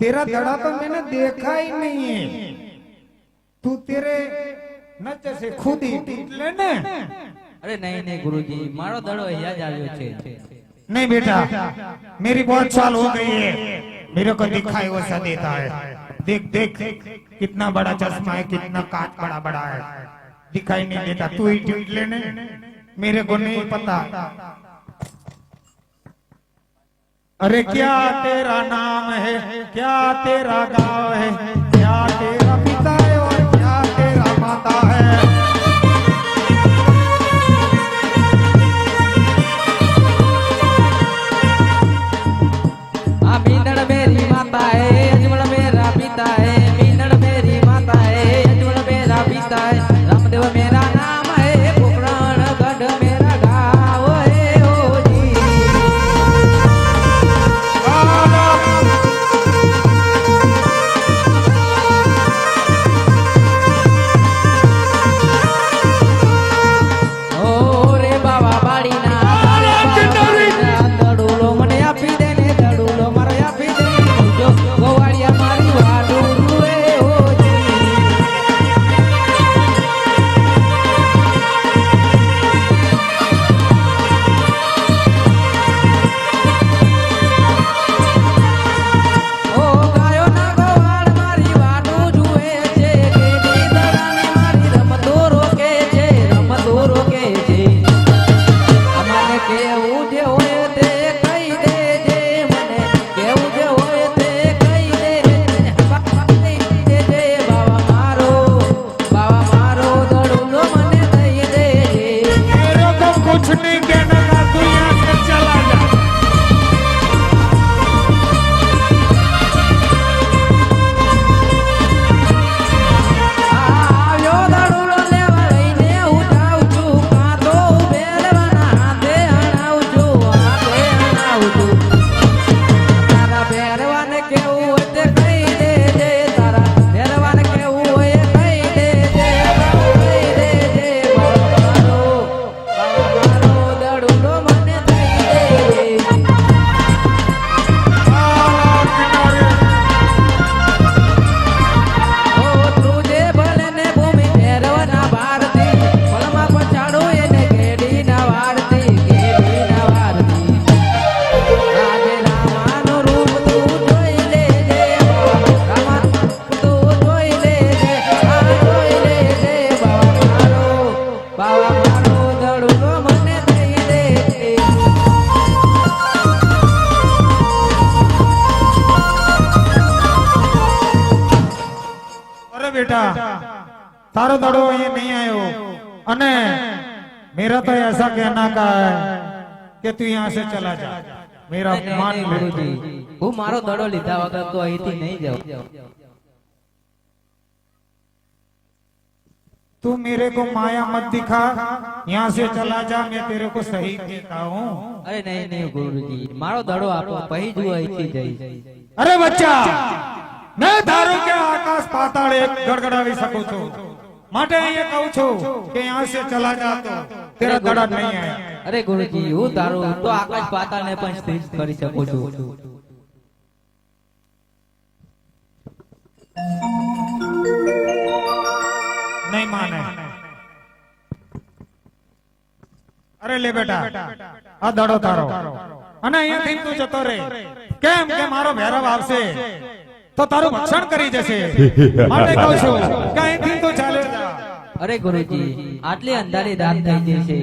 तेरा दड़ा तो मैंने देखा ही नहीं है तू तेरे नच से खुद ही पीट लेने અરે નહીં નહીં ગુરુજી મારો દડો અહીંયા જ આવ્યો છે नहीं बेटा मेरी बहुत साल हो गई है मेरे को दिखाई वैसा देता है देख देख कितना बड़ा चश्मा है कितना कांच बड़ा बड़ा है दिखाई नहीं देता तू ही पीट लेने मेरे को नहीं पता अरे क्या तेरा नाम है क्या तेरा गांव है अरे बेटा तारो दड़ो ये नहीं आयो अने मेरा तो ऐसा कहना का है कि तू यहाँ से चला जा मेरा मान ले तू। ગુરુજી હું મારો દડો લીધા વગર તો અહીંથી નહીં જાઉં तू मेरे को माया मत दिखा यहाँ से चला जा मैं तेरे को सही कहता हूँ અરે નહીં નહીં ગુરુજી મારો દડો આપો પછી જ હું અહીંથી જઈશ અરે બચ્ચા મેં ધારું કે આકાશ પાતાળ એક ગડગડાવી શકું છું. માટે એ કહું છું કે યહાં સે ચલા જા તો તેરા નહીં આયા. અરે ગુરુજી હું ધારું તો આકાશ પાતાળ ને પણ સ્થિર કરી શકું છું. નહીં માને. અરે લે બેટા આ દડો તારો. અને અહીંયાથી તું જતો રે. કેમ કે મારો ભેરવ આવશે? તો તારું ભક્ષણ કરી જશે. માટે કહું છું કે અહીંથી તું ચાલે. અરે ગુરુજી આટલી અંધારી રાત થઈ જશે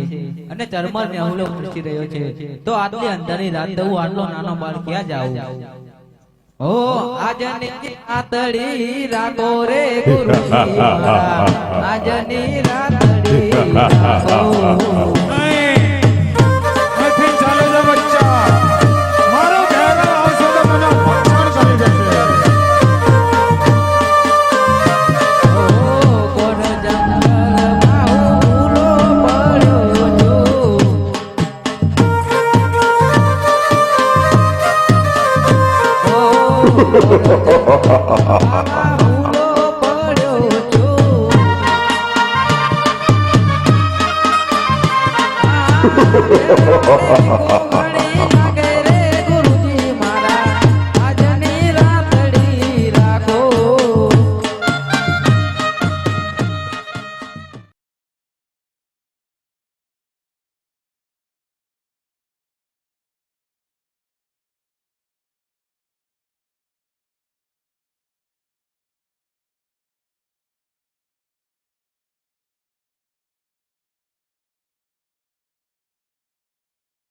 અને ચરમર ને અવલો પૂછી રહ્યો છે. તો આટલી અંધારી રાત હું આટલો નાનો બાળ ક્યાં જાઉં ઓ આજની રાતડી રાખો રે ગુરુજી આજની રાતડી રાખો. ભૂલો પડ્યો છું આ